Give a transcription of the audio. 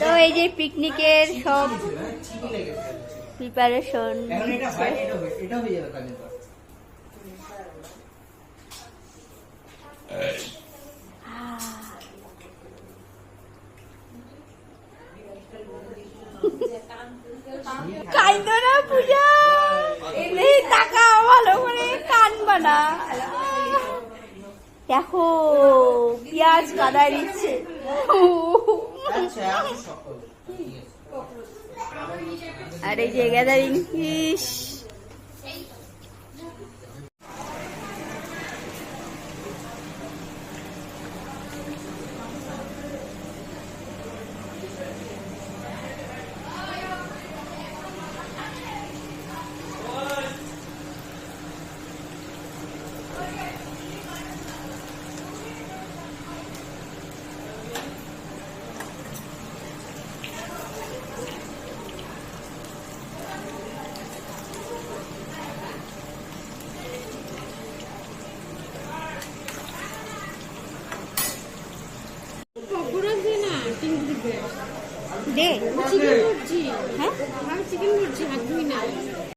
তো এই যে পিকনিকের সব প্রিপারেশন না পূজা। ভালো করে কানবা না দেখো পেঁয়াজ কাদায় দিচ্ছে আচ্ছা আর এই যে গ্যাদারিং ফিশ দে। চিকেন করছি হ্যাঁ? আমি চিকেন করছি হাত ধুই না